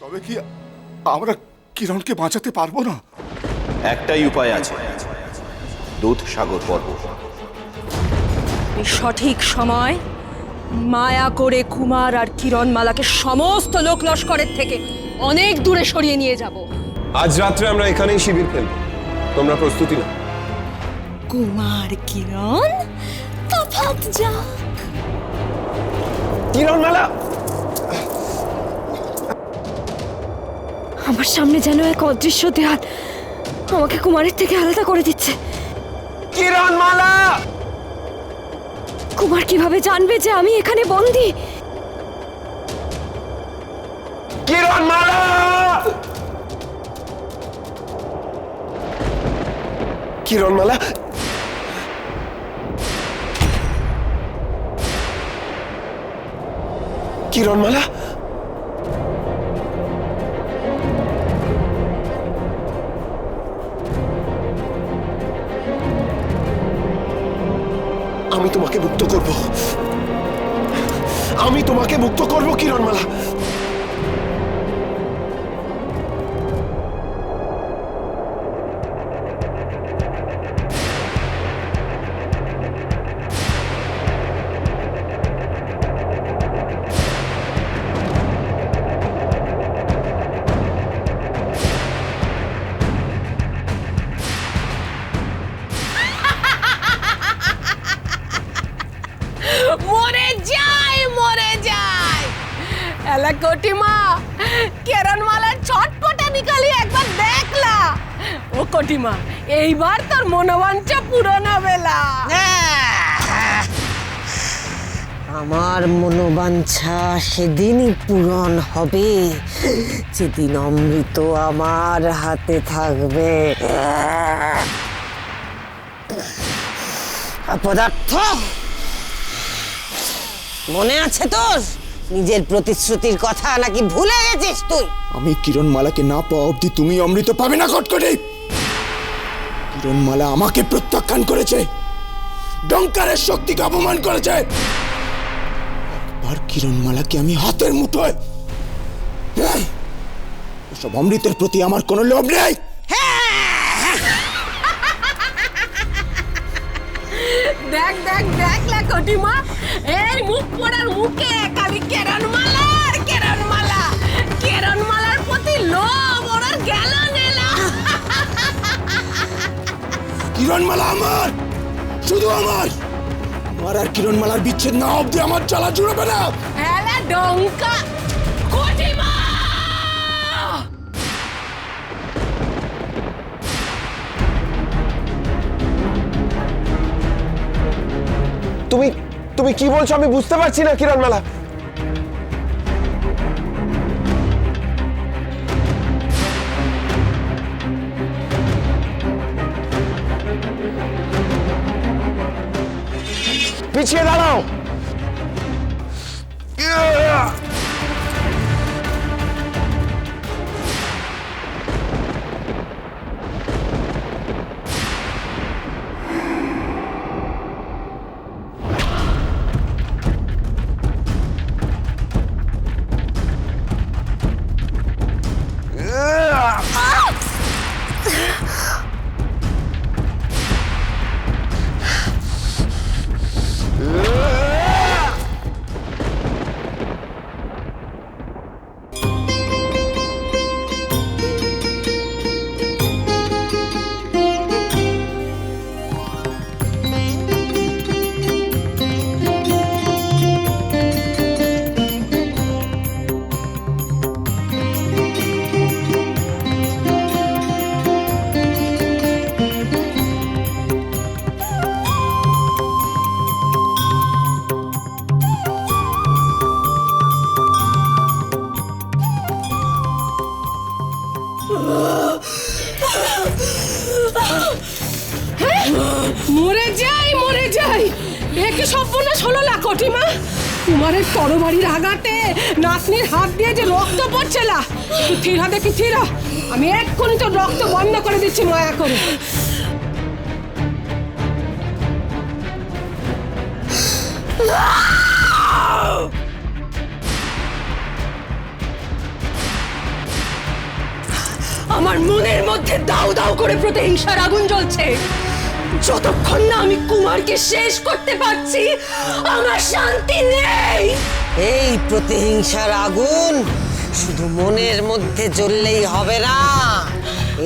তবে কি আমরা কিরণকে বাঁচাতে পারব না? একটাই উপায় আছে। দুধ সাগর পর্ব। সঠিক সময় মায়া করে কুমার আর কিরণমালাকে সমস্ত লোক লস্করের থেকে অনেক দূরে সরিয়ে নিয়ে যাব। আজ রাত্রে আমরা এখানেই শিবির খেলব। তোমরা প্রস্তুতি না কুমার কিরণ তফাৎ যা কিরণমালা আমার সামনে যেন এক অদৃশ্য দেয়াল আমাকে কুমারের থেকে আলাদা করে দিচ্ছে। কিরণমালা কুমার কীভাবে জানবে যে আমি এখানে বন্দি? কিরণমালা কিরণমালা কিরণমালা? আমি তোমাকে মুক্ত করব। আমি তোমাকে মুক্ত করব কিরণমালা। মনোবাঞ্ছা পূরণ হবে না আমার মনোবাঞ্ছা সেদিনই পূরণ হবে যেদিন অমৃত আমার হাতে থাকবে। অপদার্থ মনে আছে তোর? নিজের প্রতিশ্রুতির কথা নাকি ভুলে গেছিস তুই? আমি কিরণমালাকে না পাওয়া অব্দি তুমি অমৃত পাবে না কটকটে কিরণমালা আমাকে প্রত্যাখ্যান করেছে। ডঙ্কারের শক্তিকে অপমান করেছে। একবার কিরণমালাকে আমি হাতের মুঠোয়। ওসব অমৃতের প্রতি আমার কোনো লোভ নেই। দেখ দেখ দেখ লা কটিমা এই মুখ মুখে কেরণমালা কেরণমালা কেরণমালার প্রতি লোভ, ওর গেল কিরণমালা আমার? শুধু আমার? আমার আর কিরণমালার বিচ্ছেদ না অব্দি আমার জ্বালা জুড়বে না। এলা ডঙ্কা। কটিমা! তুমি তুমি কি বলছো আমি বুঝতে পারছি না কিরণমালা? 你切他喽！啊！ষোলো লাখ কোটি কুমারের তরবারির আঘাতে নাতনির হাত দিয়ে যে রক্ত পড়ছে না তুই থিরা দেখি থিরা আমি এক্ষুনি তো রক্ত বন্ধ করে দিচ্ছি, মায়া করে। আমার মনের মধ্যে দাউ দাউ করে প্রতি প্রতিহিংসার আগুন জ্বলছে। যতক্ষণ না আমি কুমারকে শেষ করতে পারছি আমার শান্তি নেই। এই প্রতিহিংসার আগুন শুধু মনের মধ্যে জ্বললেই হবে না।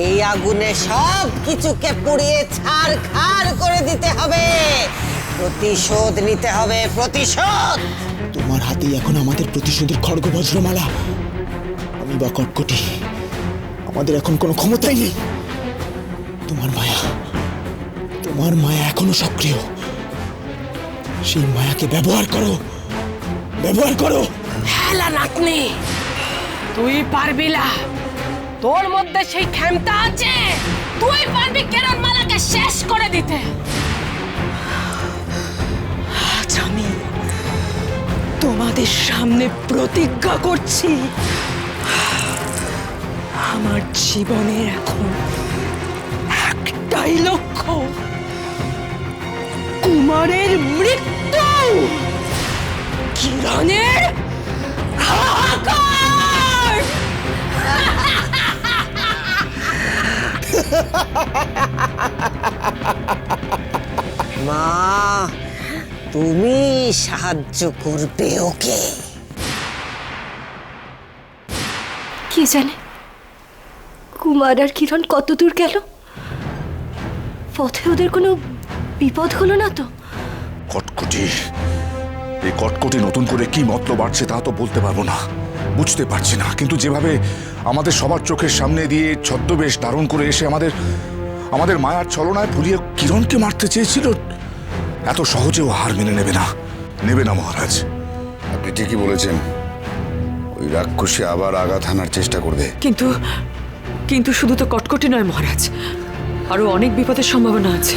এই আগুনে সব কিছুকে পুড়িয়ে ছাড় খাড় করে দিতে হবে। প্রতিশোধ নিতে হবে প্রতিশোধ! তোমার হাতেই এখন আমাদের প্রতিশোধের খড়গ বজ্রমালা আমি বা কটকটি আমাদের এখন কোনো ক্ষমতাই নেই। তোমার মায়া তোমার মায়া এখনও সক্রিয়। সেই মায়াকে ব্যবহার করো। ব্যবহার করো। হেলা নাতনি তুই পারবি না। তোর মধ্যে সেই ক্ষমতা আছে। তুই পারবি কেরণ মালাকে শেষ করে দিতে। আজ আমি তোমাদের সামনে প্রতিজ্ঞা করছি। আমার জীবনের এখন একটাই লক্ষ্য। কুমারের মৃত্যু! কিরণের হাহাকার মা তুমি সাহায্য করবে ওকে। কে জানে? কুমার আর কিরণ কত দূর গেল? পথে ওদের কোনো বিপদ হলো না তো? কটকটি। এই কটকটি নতুন করে কি মতলব বাড়ছে তা তো বলতে পারব না। বুঝতে পারছি না কিন্তু যেভাবে আমাদের সবার চোখের সামনে দিয়ে ছদ্মবেশ ধারণ করে এসে আমাদের আমাদের মায়ার ছলনায় ভুলিয়ে কিরণকে মারতে চেয়েছিল এত সহজেও হার মেনে নেবে না। নেবে না মহারাজ। আপনি ঠিকই বলেছেন। ওই রাক্ষসী আবার আঘাত হানার চেষ্টা করবে। কিন্তু কিন্তু শুধু তো কটকটি নয় মহারাজ আরও অনেক বিপদের সম্ভাবনা আছে।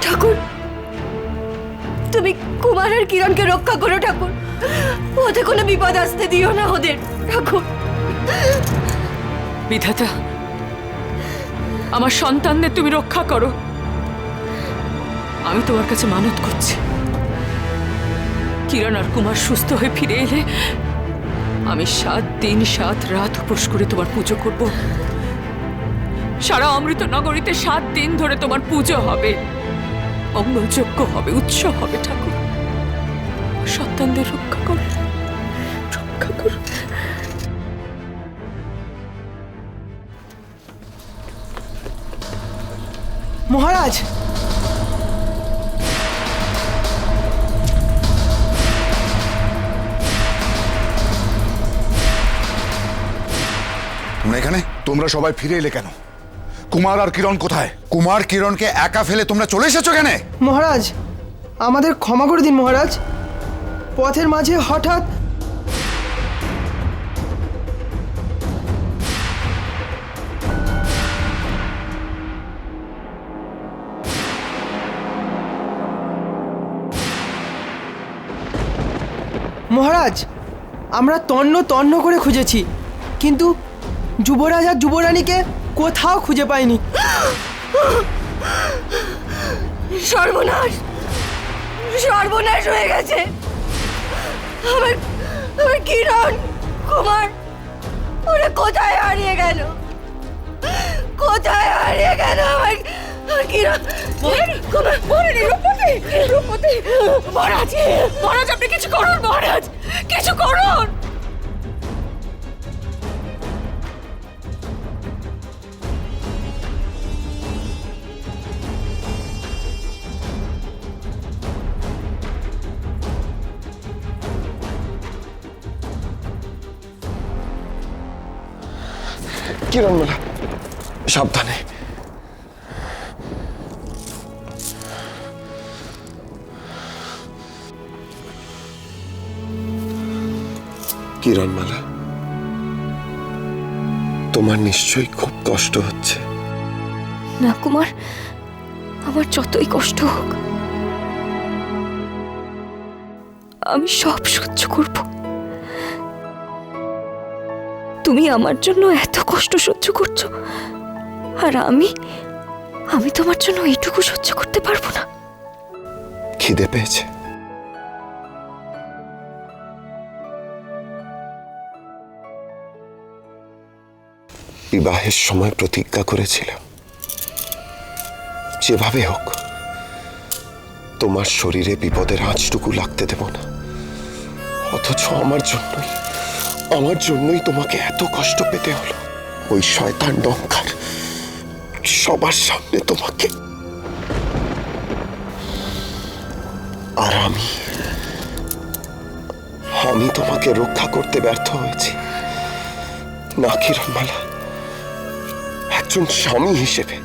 ঠাকুর তুমি কুমার আর কিরণকে রক্ষা করো, ঠাকুর। ওতে কোনো বিপদ আসতে দিও না ওদের, ঠাকুর। বিধাতা, আমার সন্তানদের তুমি রক্ষা করো। আমি তোমার কাছে মানত করছি। কিরণ আর কুমার সুস্থ হয়ে ফিরে এলে আমি সাত দিন, সাত রাত উপোস করে তোমার পুজো করব। সারা অমৃত নগরীতে সাত দিন ধরে তোমার পুজো হবে। অঙ্গলযোগ্য হবে উৎসব হবে ঠাকুর। সন্তানদের রক্ষা করো রক্ষা করো। মহারাজ! তোমরা এখানে? তোমরা সবাই ফিরে এলে কেন? কুমার আর কিরণ কোথায়? কুমার কিরণকে একা ফেলে তোমরা চলে এসেছ কেন? মহারাজ, আমাদের ক্ষমা করে দিন মহারাজ। পথের মাঝে হঠাৎ মহারাজ, আমরা তন্ন তন্ন করে খুঁজেছি, কিন্তু যুবরাজ আর যুবরানীকে কোথাও খুঁজে পাইনি। সর্বনাশ। সর্বনাশ হয়ে গেছে। আমার আমার কিরণ কুমার ওরা কোথায় হারিয়ে গেল? কোথায় হারিয়ে গেল আমার কিরণ? কুমার মহারানী রূপপতি রূপপতি মহারাজ মহারাজ আপনি কিছু করুন মহারাজ। কিছু করুন। কিরণমালা সাবধানে। কিরণমালা তোমার নিশ্চয়ই খুব কষ্ট হচ্ছে। না কুমার, আমার যতই কষ্ট হোক, আমি সব সহ্য করব। তুমি আমার জন্য এত কষ্ট সহ্য করছ। আর আমি আমি তোমার জন্য এইটুকু সহ্য করতে পারব না। খিদে পেয়েছে। বিবাহের সময় প্রতিজ্ঞা করেছিলাম। যেভাবে হোক, তোমার শরীরে বিপদের আঁচটুকু লাগতে দেব না। অথচ আমার জন্যই আমার জন্যই তোমাকে এত কষ্ট পেতে হলো। ওই শয়তান ডঙ্কার সবার সামনে তোমাকে। আর আমি আমি তোমাকে রক্ষা করতে ব্যর্থ হয়েছি। না কিরণমালা একজন স্বামী হিসেবে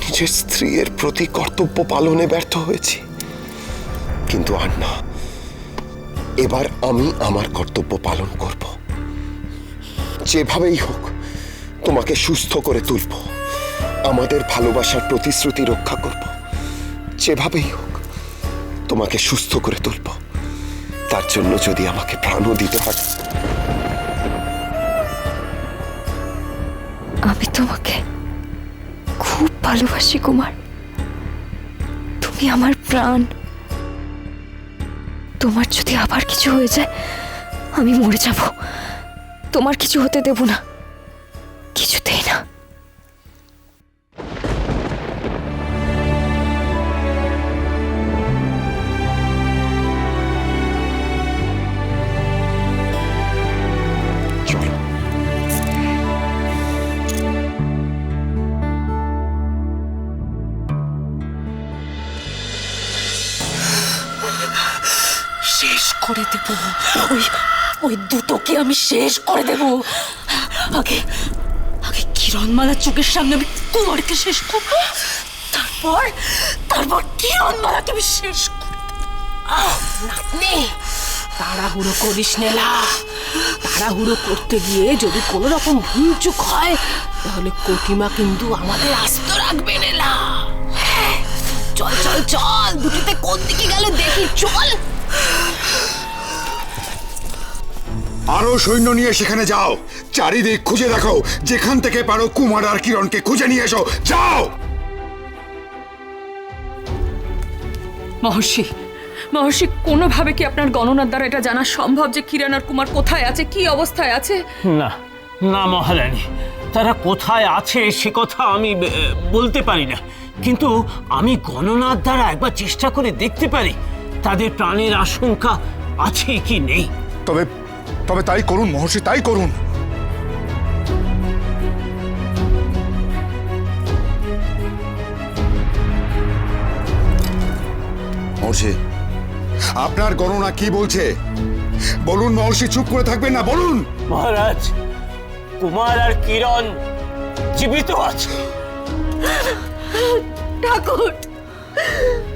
নিজের স্ত্রীর প্রতি কর্তব্য পালনে ব্যর্থ হয়েছি। কিন্তু আর না। এবার আমি আমার কর্তব্য পালন করব। যেভাবেই হোক, তোমাকে সুস্থ করে তুলব। আমাদের ভালোবাসার প্রতিশ্রুতি রক্ষা করব। যেভাবেই হোক, তোমাকে সুস্থ করে তুলব। তার জন্য যদি আমাকে প্রাণও দিতে হয়। আমি তোমাকে খুব ভালোবাসি কুমার। তুমি আমার প্রাণ। তোমার যদি আবার কিছু হয়ে যায়, আমি মরে যাব। তোমার কিছু হতে দেব না। কিছুতেই ওই ওই দুটোকে আমি শেষ করে দেব। আগে আগে কিরণমালার চোখের সামনে আমি কুমারকে শেষ করব। তারপর তারপর কিরণমালাকে আমি শেষ করব। নাতনি তাড়াহুড়ো করিস নেলা তাড়াহুড়ো করতে গিয়ে যদি কোনো রকম ভুলচুক হয় তাহলে কটিমা কিন্তু আমাদের আস্ত রাখবে নেলা হ্যাঁ, চল চল চল দুটিতে কোন দিকে গেলে দেখি চল। আরও সৈন্য নিয়ে সেখানে যাও। চারিদিক খুঁজে দেখো। যেখান থেকে পারো কুমার আর কিরণকে খুঁজে নিয়ে এসো। যাও! মহর্ষি মহর্ষি কোনোভাবে কি আপনার গণনার দ্বারা এটা জানা সম্ভব যে কিরণ আর কুমার কোথায় আছে কি অবস্থায় আছে? না না মহারানী। তারা কোথায় আছে সে কথা আমি বলতে পারি না। কিন্তু আমি গণনার দ্বারা একবার চেষ্টা করে দেখতে পারি তাদের প্রাণের আশঙ্কা আছে কি নেই। তবে তবে তাই করুন মহর্ষি তাই করুন। মহর্ষি আপনার গণনা কি বলছে? বলুন মহর্ষি চুপ করে থাকবেন না বলুন! মহারাজ কুমার আর কিরণ জীবিত আছে। ঠাকুর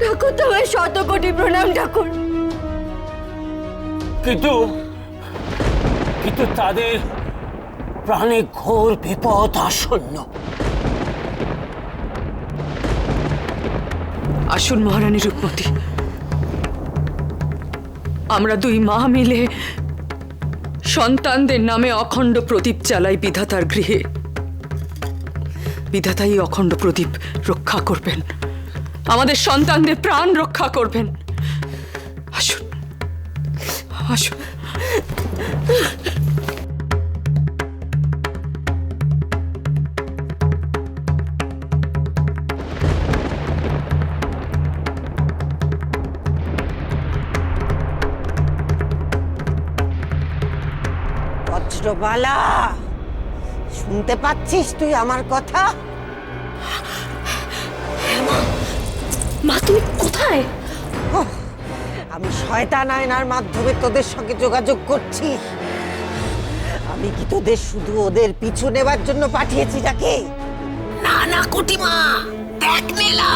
ঠাকুর তোমার শত কোটি প্রণাম ঠাকুর। কিন্তু কিন্তু তাদের প্রাণে ঘোর বিপদ আসন্ন। আসুন মহারানী রূপমতী আমরা দুই মা মিলে সন্তানদের নামে অখণ্ড প্রদীপ চালাই বিধাতার গৃহে। বিধাতাই অখণ্ড প্রদীপ রক্ষা করবেন। আমাদের সন্তানদের প্রাণ রক্ষা করবেন। আসুন আসুন। বজ্রবালা শুনতে পাচ্ছিস তুই আমার কথা? মা তুমি কোথায়? আমি শয়তান আয়নার মাধ্যমে তোদের সঙ্গে যোগাযোগ করছি। আমি কি তোদের শুধু ওদের পিছু নেবার জন্য পাঠিয়েছি নাকি? না না কটিমা দেখ নেলা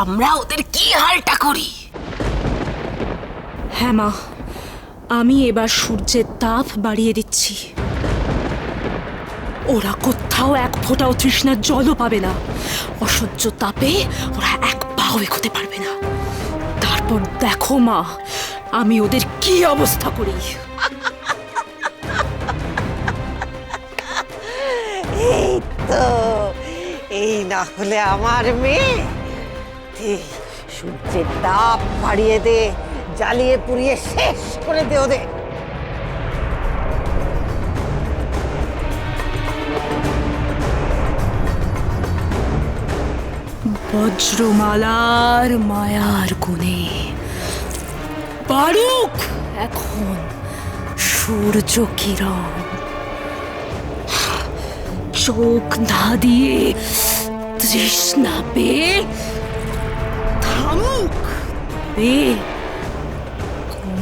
আমরা ওদের কি হালটা করি? হ্যাঁ মা। আমি এবার সূর্যের তাপ বাড়িয়ে দিচ্ছি। ওরা কোথাও এক ফোঁটাও তৃষ্ণার জলও পাবে না। অসহ্য তাপে ওরা এক পাও এগোতে পারবে না। তারপর দেখো মা, আমি ওদের কি অবস্থা করি? এই তো, এই না হলে আমার মেয়ে। সূর্যের তাপ বাড়িয়ে দে। জ্বালিয়ে পুড়িয়ে শেষ করে দে ওদের। বজ্রমালার মায়ার কোণে বারুক! এখন সূর্য কিরণ। চোখ না দিয়ে তৃষ্ণা পেয়ে থামুক, পেয়ে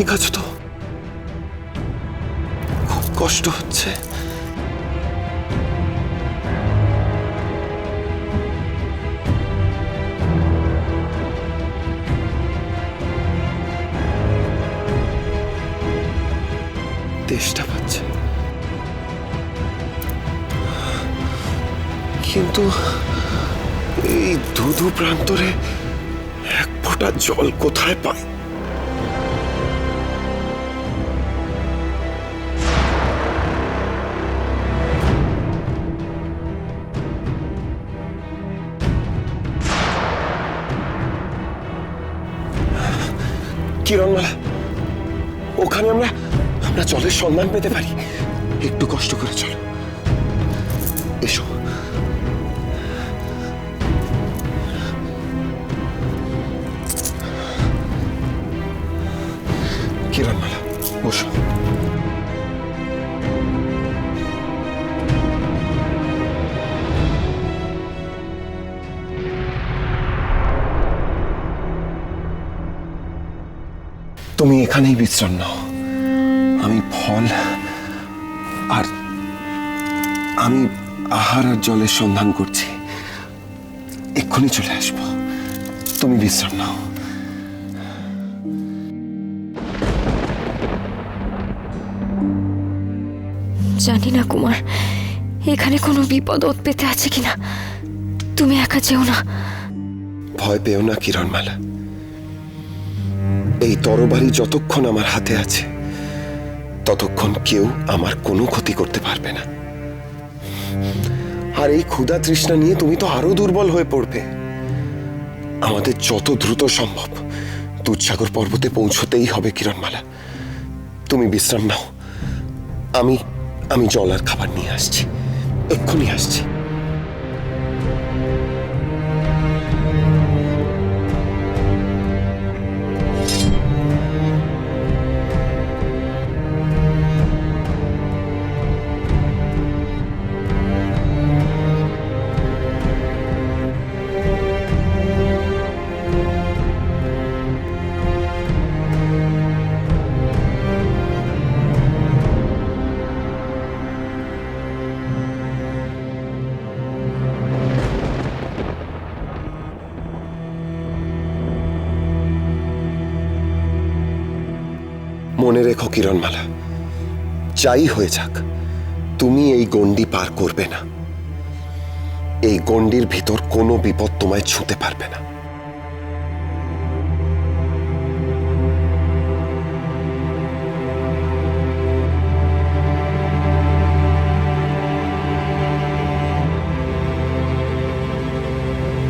ঠিক আছো তো? খুব কষ্ট হচ্ছে। তেষ্টা পাচ্ছে। কিন্তু এই ধুধু প্রান্তরে এক ফোঁটা জল কোথায় পাই? কিরণমালা ওখানে আমরা আমরা জলের সন্ধান পেতে পারি। একটু কষ্ট করে চলো। এসো। কিরণমালা, বসো। এখানেই বিশ্রাম নাও আমি ফল আর আমি আহার আর জলের সন্ধান করছি। এক্ষুনি চলে আসব। তুমি বিশ্রাম নাও জানি না কুমার এখানে কোনো বিপদ ওত পেতে আছে কিনা? তুমি একা যেও না। ভয় পেও না কিরণমালা। এই তরবারি যতক্ষণ আমার হাতে আছে, ততক্ষণ কেউ আমার কোনো ক্ষতি করতে পারবে না। আর এই ক্ষুধা তৃষ্ণা নিয়ে তুমি তো আরও দুর্বল হয়ে পড়বে। আমাদের যত দ্রুত সম্ভব দুধসাগর পর্বতে পৌঁছতেই হবে, কিরণমালা। তুমি বিশ্রাম নাও। আমি আমি জল আর খাবার নিয়ে আসছি। এক্ষুনি আসছি। রেখো কিরণমালা। যাই হয়ে যাক, তুমি এই গণ্ডি পার করবে না। এই গণ্ডির ভিতর কোনো বিপদ তোমায় ছুঁতে পারবে না।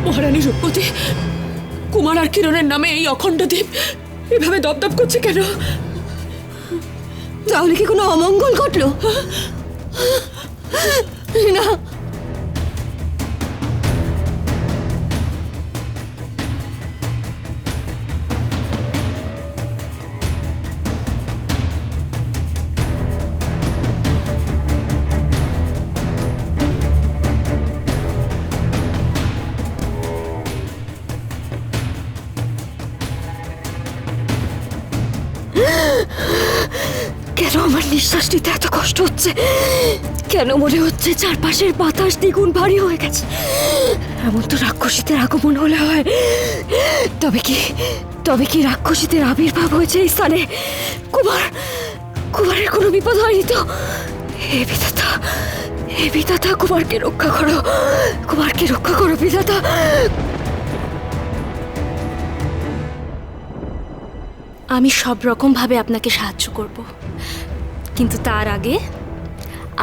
মহারানী রূপবতী, কুমার আর কিরণের নামে এই অখণ্ড দ্বীপ এভাবে দপদপ করছে কেন? তাহলে কি কোনো অমঙ্গল ঘটলো? না নিঃশ্বাস নিতে এত কষ্ট হচ্ছে। কেন মনে হচ্ছে চারপাশের বাতাস দ্বিগুণ ভারী হয়ে গেছে? এমন তো রাক্ষসীদের আগমন হলে হয়। তবে কি তবে কি রাক্ষসীদের আবির্ভাব হয়েছে এই স্থানে? কুমার, কুমারের কোনো বিপদ হয়নি তো? হে বিধাতা হে বিধাতা, কুমারকে রক্ষা করো। কুমারকে রক্ষা করো, বিধাতা। আমি সব রকমভাবে আপনাকে সাহায্য করব। কিন্তু তার আগে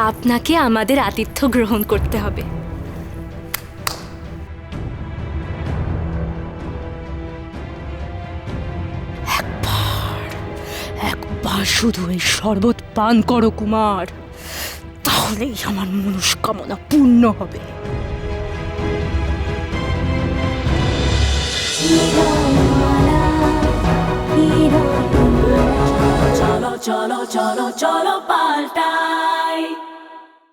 আপনাকে আমাদের আতিথ্য গ্রহণ করতে হবে। একবার শুধু এই শরবত পান করো কুমার তাহলেই আমার মনস্কামনা পূর্ণ হবে। চলো চলো চলো চলো পাল্টাই